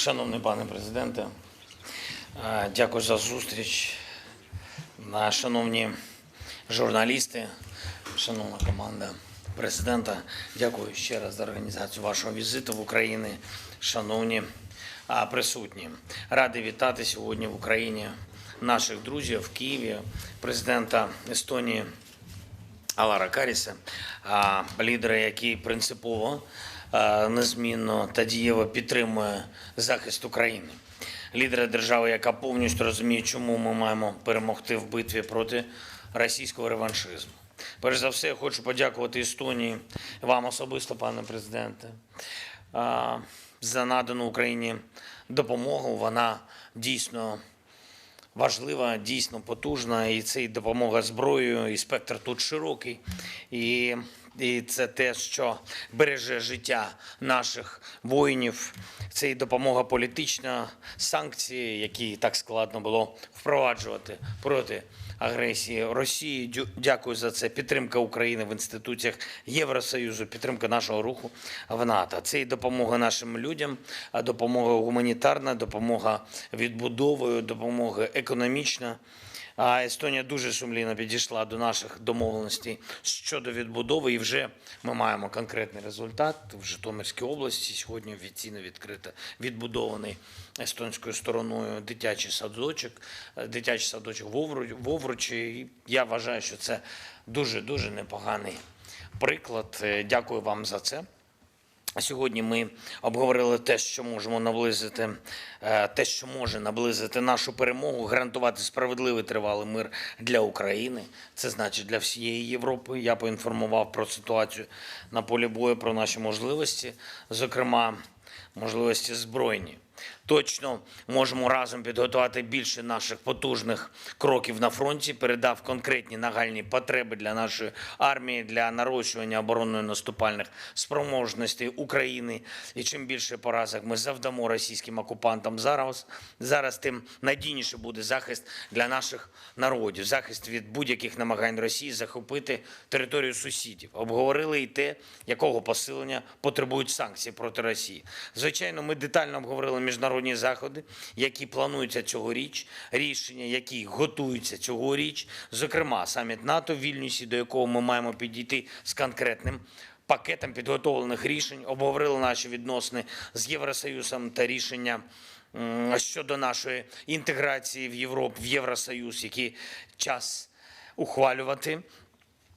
Шановний пане президенте, е, дякую за зустріч. Е, Шановні журналісти, шановна команда президента, дякую ще раз за організацію вашого візиту в Україну. Шановні е, присутні, радий вітати сьогодні в Україні наших друзів в Києві, президента Естонії Алара Каріса, лідера, який принципово, незмінно та дієво підтримує захист України. Лідера держави, яка повністю розуміє, чому ми маємо перемогти в битві проти російського реваншизму. Перш за все, я хочу подякувати Естонії, вам особисто, пане президенте, за надану Україні допомогу. Вона дійсно важлива, дійсно потужна, і це і допомога зброєю, і спектр тут широкий. І, і це те, що береже життя наших воїнів. Це і допомога політична, санкції, які так складно було впроваджувати проти агресії Росії. Дякую за це. Підтримка України в інституціях Євросоюзу, підтримка нашого руху в НАТО. Це і допомога нашим людям, а допомога гуманітарна, допомога відбудовою, допомога економічна. Естонія дуже сумлінно підійшла до наших домовленостей щодо відбудови, і вже ми маємо конкретний результат в Житомирській області. Сьогодні офіційно відкрито відбудований естонською стороною дитячий садочок, е, дитячий садочок в Я вважаю, що це дуже дуже непоганий приклад. Е, Дякую вам за це. Сьогодні ми обговорили те, що можемо наблизити, е, те, що може наблизити нашу перемогу, гарантувати справедливий тривалий мир для України. Це значить для всієї Європи. Я поінформував про ситуацію на полі бою, про наші можливості, зокрема, можливості збройні. Точно можемо разом підготувати більше наших потужних кроків на фронті, передав конкретні нагальні потреби для нашої армії, для нарощування оборонно-наступальних спроможностей України. І чим більше поразок ми завдамо російським окупантам зараз, зараз тим надійніше буде захист для наших народів, захист від будь-яких намагань Росії захопити територію сусідів. Обговорили і те, якого посилення потребують санкції проти Росії. Звичайно, ми детально обговорили міжнародні заходи, які плануються цьогоріч, рішення, які готуються цьогоріч, зокрема саміт НАТО в Вільнюсі, до якого ми маємо підійти з конкретним пакетом підготовлених рішень, обговорили наші відносини з Євросоюзом та рішення щодо нашої інтеграції в Європу, в Євросоюз, які час ухвалювати.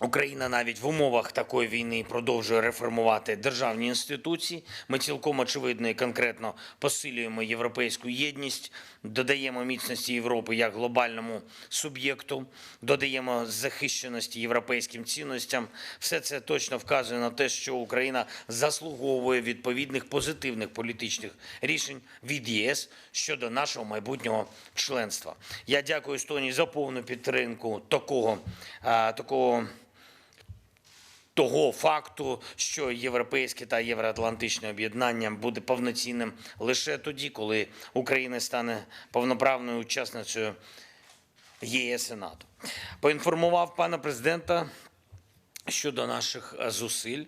Україна навіть в умовах такої війни продовжує реформувати державні інституції. Ми цілком очевидно і конкретно посилюємо європейську єдність, додаємо міцності Європи як глобальному суб'єкту, додаємо захищеності європейським цінностям. Все це точно вказує на те, що Україна заслуговує відповідних позитивних політичних рішень від ЄС щодо нашого майбутнього членства. Я дякую Естонії за повну підтримку такого, такого того факту, що європейське та євроатлантичне об'єднання буде повноцінним лише тоді, коли Україна стане повноправною учасницею ЄС і НАТО. Поінформував пана президента щодо наших е, зусиль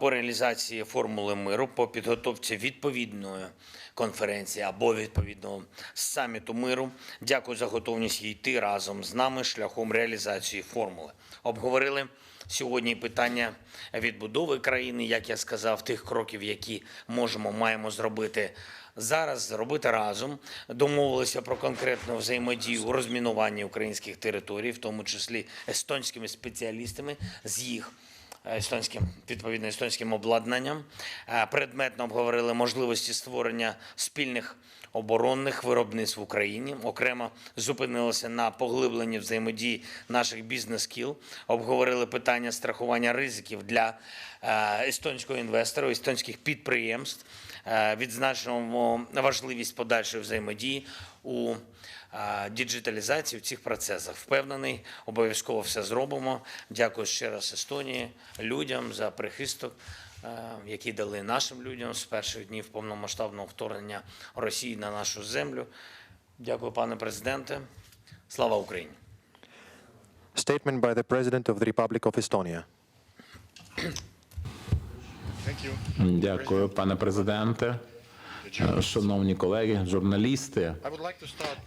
по реалізації формули миру, по підготовці відповідної конференції або відповідного саміту миру. Дякую за готовність йти разом з нами шляхом реалізації формули. Обговорили сьогодні питання відбудови країни, як я сказав, тих кроків, які можемо, маємо зробити зараз, зробити разом. Домовилися про конкретну взаємодію у розмінуванні українських територій, в тому числі естонськими спеціалістами з їх естонським відповідно естонським обладнанням. Е, Предметно обговорили можливості створення спільних оборонних виробництв в Україні. Окремо зупинилися на поглибленні взаємодії наших бізнес-кіл. Обговорили питання страхування ризиків для е, естонського інвестора, естонських підприємств. Е, Відзначимо важливість подальшої взаємодії у е, діджиталізації в цих процесах. Впевнений, обов'язково все зробимо. Дякую ще раз Естонії, людям за прихисток, які дали нашим людям з перших днів повномасштабного вторгнення Росії на нашу землю. Дякую, пане президенте. Слава Україні! Statement by the President of the Republic of Estonia. Дякую, пане президенте. Е, Шановні колеги, журналісти,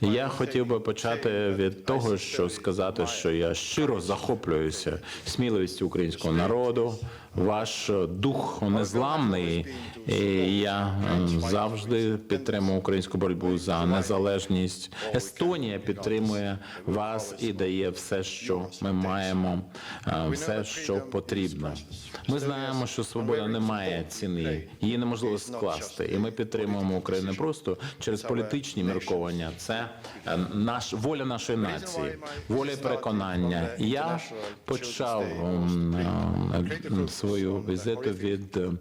я хотів би почати від того, що сказати, що я щиро захоплююся сміливістю українського народу. Ваш дух незламний. І я е, завжди підтримую українську боротьбу за незалежність. Естонія підтримує вас і дає все, що ми маємо, е, все, що потрібно. Ми знаємо, що свобода не має ціни, її неможливо скласти, і ми підтримуємо Україну не просто через політичні мірковання. Це е, наш воля нашої нації, воля і переконання. Я почав м, е, свою візиту від е,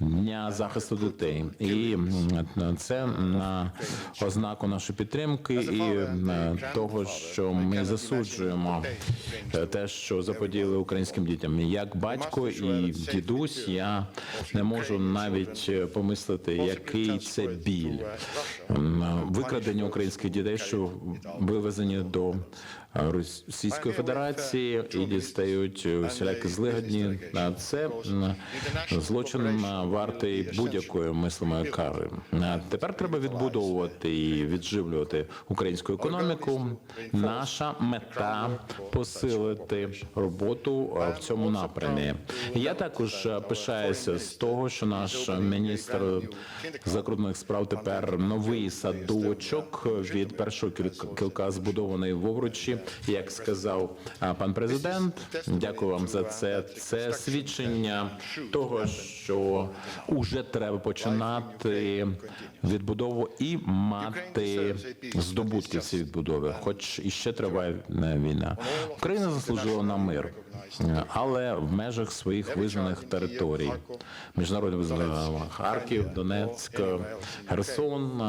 дня захисту дітей, і це на ознаку нашої підтримки і е, того, що ми засуджуємо е, те, що заподіяли українським дітям. Як батько і дідусь, я не можу навіть помислити, який це біль викрадення українських дітей, що вивезені до Російської Федерації і дістають усілякі злигодні. А Це злочин е, вартий будь-якої мислимої кари. А Тепер треба відбудовувати і відживлювати українську економіку. Наша мета посилити роботу е, в цьому напрямі. Я також е, пишаюся з того, що наш міністр закордонних справ тепер новий садочок від першого кілька- збудований в Овручі, як сказав пан президент. Дякую вам за це. Це свідчення того, що уже треба починати відбудову і мати здобутки цієї відбудови, хоч іще триває війна. Україна заслужила на мир, але в межах своїх визнаних територій. Міжнародних визнав Харків, Донецьк, Херсон,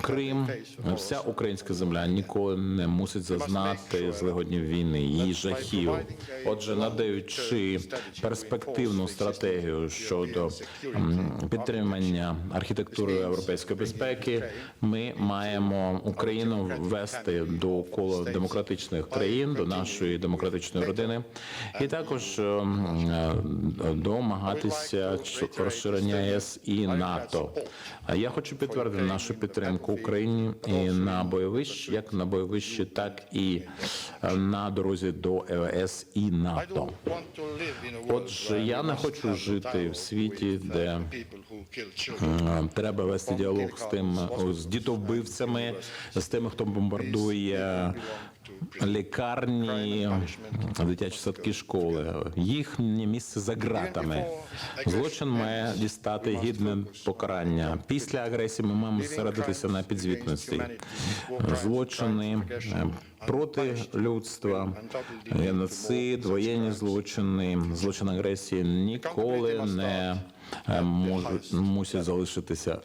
Крим, вся українська земля ніколи не мусить зазнати злигоднів війни, її жахів. Отже, надаючи перспективну стратегію щодо підтримання архітектури європейської безпеки, ми маємо Україну ввести до кола демократичних країн, до нашої демократичної родини, і також ем, е, домагатися розширення ЄС і НАТО. Я хочу підтвердити нашу підтримку Україні і на бойовищі, як на бойовищі, так і е, на дорозі до ЕС і НАТО. Отже, я не хочу жити в світі, де Е, Треба вести діалог з тим з дітовбивцями, з тими, хто бомбардує лікарні, дитячі садки, школи. Їхнє місце за ґратами. Злочин має дістати гідне покарання. Після агресії ми маємо зосередитися на підзвітності. Злочини е, проти людства, геноцид, воєнні злочини, злочин агресії ніколи не мусять залишитися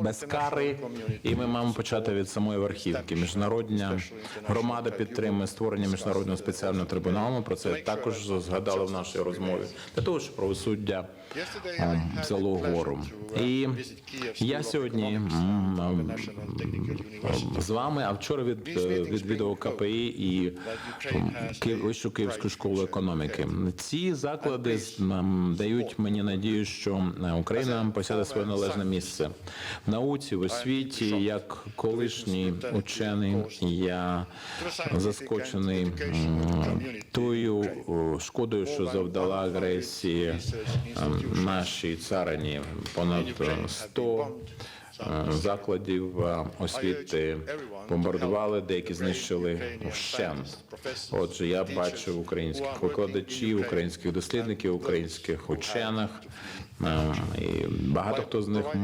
без кари, і ми маємо почати від самої верхівки. Міжнародна громада підтримує створення міжнародного спеціального трибуналу. Про це також згадали в нашій розмові для того, щоб правосуддя ем, взяло гору. І я сьогодні з вами, а вчора від е, відвідував КПІ і Вищу Київську школу економіки. Ці заклади дають мені надію, що е, Україна посяде своє належне місце в науці, в освіті. Як колишній учений, я заскочений тою шкодою, що завдала агресії ем, нашій царині понад е, 100 е, закладів е, освіти бомбардували, деякі знищили вщент. Отже, я бачив українських викладачів, українських дослідників, українських учених. Е, І багато хто з них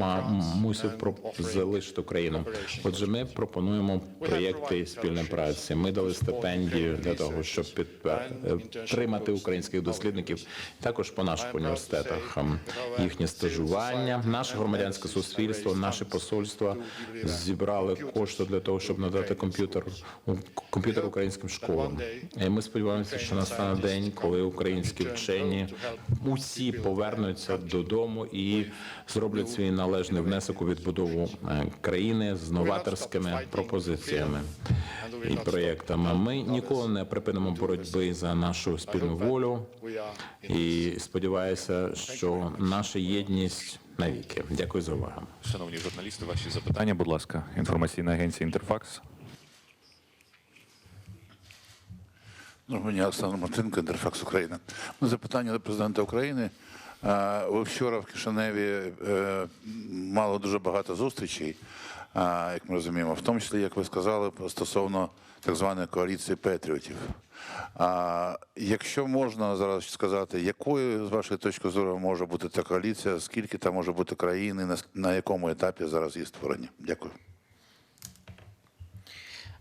мусив залишити Україну. Отже, ми пропонуємо проєкти спільної праці. Ми дали стипендію для того, щоб підтримати українських дослідників, також по наших університетах. Їхнє стажування, наше громадянське суспільство, наше посольство зібрали кошти для того, щоб надати комп'ютер комп'ютер українським школам. І ми сподіваємося, що настане день, коли українські вчені усі повернуться до додому і зроблять свій належний внесок у відбудову е, країни з новаторськими пропозиціями і проєктами. Ми ніколи не припинимо боротьби за нашу спільну волю і сподіваюся, що наша єдність навіки. Дякую за увагу. Шановні журналісти, ваші запитання, будь ласка. Інформаційна агенція Інтерфакс. Доброго дня, Олександр Мартинко, Інтерфакс Україна. Запитання до президента України. Ви вчора в Кишиневі е, мали дуже багато зустрічей, як ми розуміємо, в тому числі, як ви сказали, стосовно так званої коаліції патріотів. Якщо можна зараз сказати, якою з вашої точки зору може бути ця коаліція, скільки там може бути країн і на, якому етапі зараз її створення? Дякую.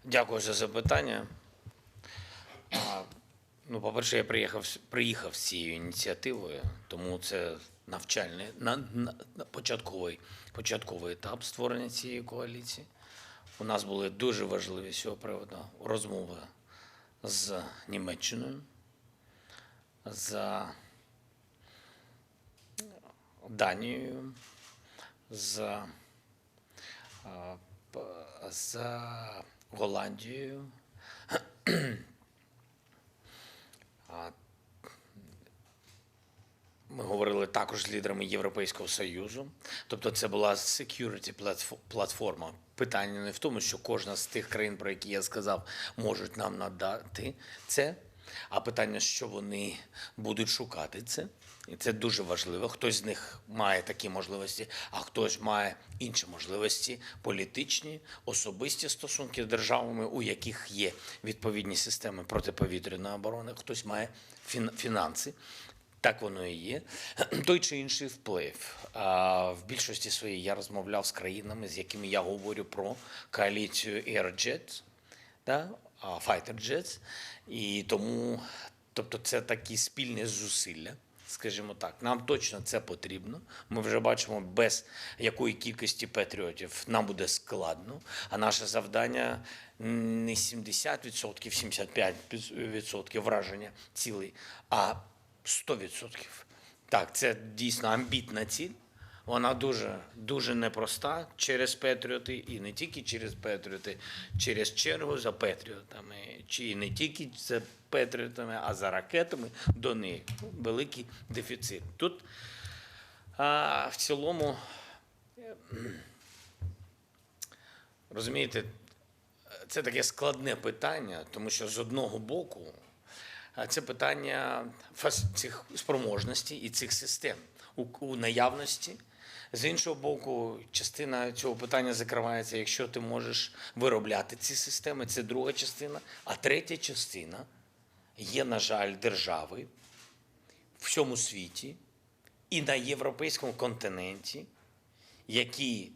Дякую за запитання. Ну, по-перше, я приїхав, приїхав з цією ініціативою, тому це навчальний на, на, на початковий, початковий етап створення цієї коаліції. У нас були дуже важливі з цього приводу розмови з Німеччиною, з Данією, з а, з Голландією. Ми говорили також з лідерами Європейського Союзу. Тобто це була security платформа. Питання не в тому, що кожна з тих країн, про які я сказав, можуть нам надати це, а питання, що вони будуть шукати це. І це дуже важливо. Хтось з них має такі можливості, а хтось має інші можливості політичні, особисті стосунки з державами, у яких є відповідні системи протиповітряної оборони. Хтось має фін- фінанси. Так воно і є. Той чи інший вплив. В більшості своїй я розмовляв з країнами, з якими я говорю про коаліцію Airjet, да? Fighter. І тому, тобто, це такі спільні зусилля. Скажімо так, нам точно це потрібно. Ми вже бачимо, без якої кількості патріотів нам буде складно. А наше завдання не 70%, 75% враження цілей, а 100%. Так, це дійсно амбітна ціль. Вона дуже дуже непроста через Петріоти, і не тільки через Петріоти, через чергу за Петріотами, чи не тільки за Петріотами, а за ракетами до них. Великий дефіцит. Тут а, в цілому, розумієте, це таке складне питання, тому що з одного боку це питання цих спроможностей і цих систем у, наявності. З іншого боку, частина цього питання закривається, якщо ти можеш виробляти ці системи, це друга частина. А третя частина є, на жаль, держави в всьому світі і на європейському континенті, які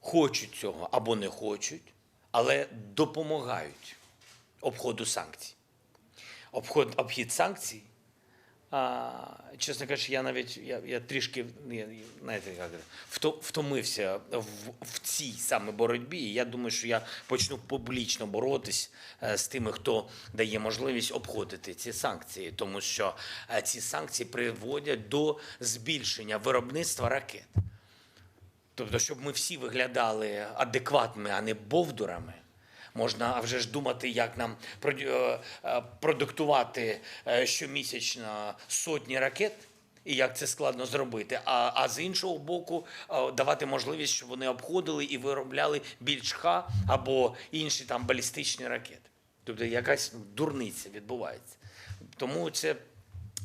хочуть цього або не хочуть, але допомагають обходу санкцій обход, обхід санкцій. А, чесно кажучи, я навіть я, я трішки я, знаєте, втомився в, в цій саме боротьбі. І я думаю, що я почну публічно боротись е, з тими, хто дає можливість обходити ці санкції, тому що е, ці санкції приводять до збільшення виробництва ракет. Тобто, щоб ми всі виглядали адекватними, а не бовдурами. Можна вже ж думати, як нам е, е, продуктувати е, щомісячно сотні ракет, і як це складно зробити. А, а з іншого боку, давати можливість, щоб вони обходили і виробляли більш ха або інші там балістичні ракети. Тобто якась дурниця відбувається. Тому це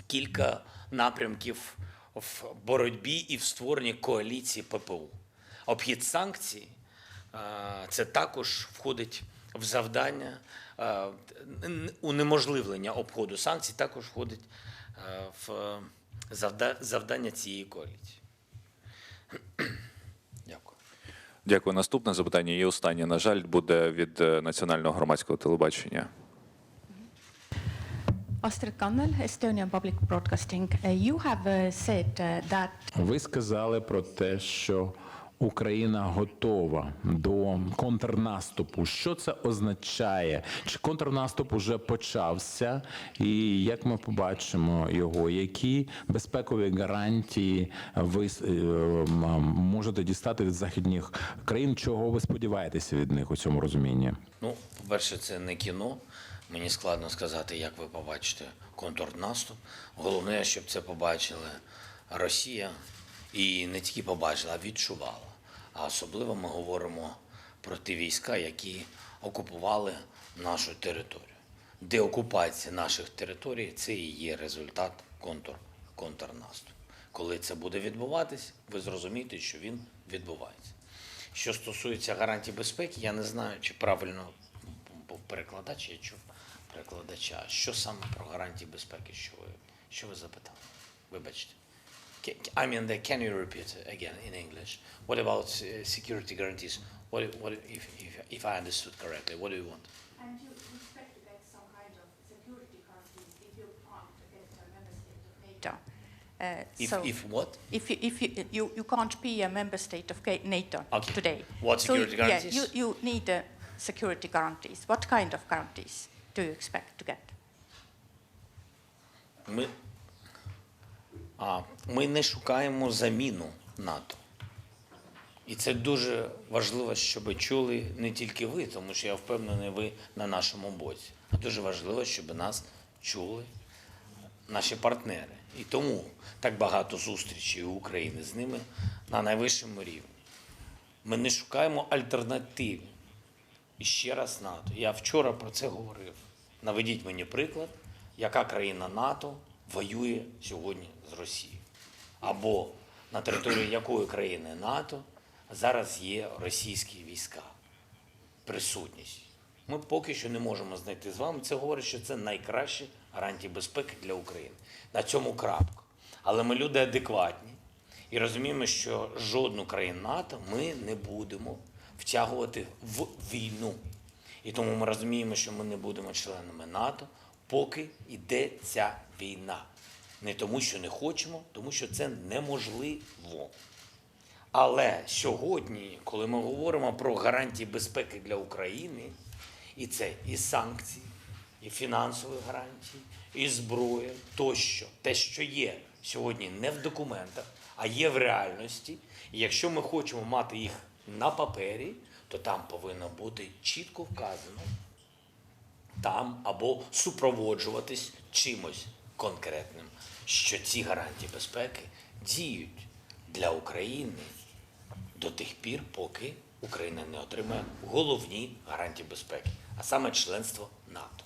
кілька напрямків в боротьбі і в створенні коаліції ППУ. Обхід санкцій це також входить в завдання е, унеможливлення обходу санкцій, також входить е, в завда- завдання цієї коаліції. Дякую. Дякую. Наступне запитання і останнє, на жаль, буде від е, національного громадського телебачення. Estonian Public Broadcasting. You have uh, said uh, that Ви сказали про те, що Україна готова до контрнаступу. Що це означає? Чи контрнаступ уже почався? І як ми побачимо його? Які безпекові гарантії ви е, можете дістати від західних країн? Чого ви сподіваєтеся від них у цьому розумінні? Ну, по-перше, це не кіно. Мені складно сказати, як ви побачите контрнаступ. Головне, щоб це побачила Росія і не тільки побачила, а відчувала. А особливо ми говоримо про ті війська, які окупували нашу територію. Деокупація наших територій це і є результат контр, контрнаступу. Коли це буде відбуватись, ви зрозумієте, що він відбувається. Що стосується гарантій безпеки, я не знаю, чи правильно перекладач, я чув перекладача. Що саме про гарантії безпеки? Що ви, що ви запитали? Вибачте. Ca- I mean, the- can you repeat again in English? What about uh, security guarantees? What, what if, if, if I understood correctly, what do you want? And you expect to get some kind of security guarantees if you can't get a member state of NATO. Uh, If, so if what? if you, if you, you, you can't be a member state of NATO Okay. today. What So, security Yeah, guarantees? you, you need uh, security guarantees. What kind of guarantees do you expect to get? Ми, а, ми не шукаємо заміну НАТО. І це дуже важливо, щоб чули не тільки ви, тому що я впевнений, ви на нашому боці. А дуже важливо, щоб нас чули наші партнери. І тому так багато зустрічей України з ними на найвищому рівні. Ми не шукаємо альтернатив. І ще раз НАТО. Я вчора про це говорив. Наведіть мені приклад, яка країна НАТО воює сьогодні з Росією. Або на території якої країни НАТО зараз є російські війська, присутність. Ми поки що не можемо знайти з вами. Це говорить, що це найкращі гарантії безпеки для України. На цьому крапка. Але ми люди адекватні і розуміємо, що жодну країну НАТО ми не будемо втягувати в війну. І тому ми розуміємо, що ми не будемо членами НАТО, поки йде ця війна. Не тому, що не хочемо, тому що це неможливо. Але сьогодні, коли ми говоримо про гарантії безпеки для України, і це і санкції, і фінансові гарантії, і зброя тощо, те, що є сьогодні не в документах, а є в реальності. І якщо ми хочемо мати їх на папері, то там повинно бути чітко вказано, там або супроводжуватись чимось конкретним, що ці гарантії безпеки діють для України до тих пір, поки Україна не отримає головні гарантії безпеки, а саме членство НАТО.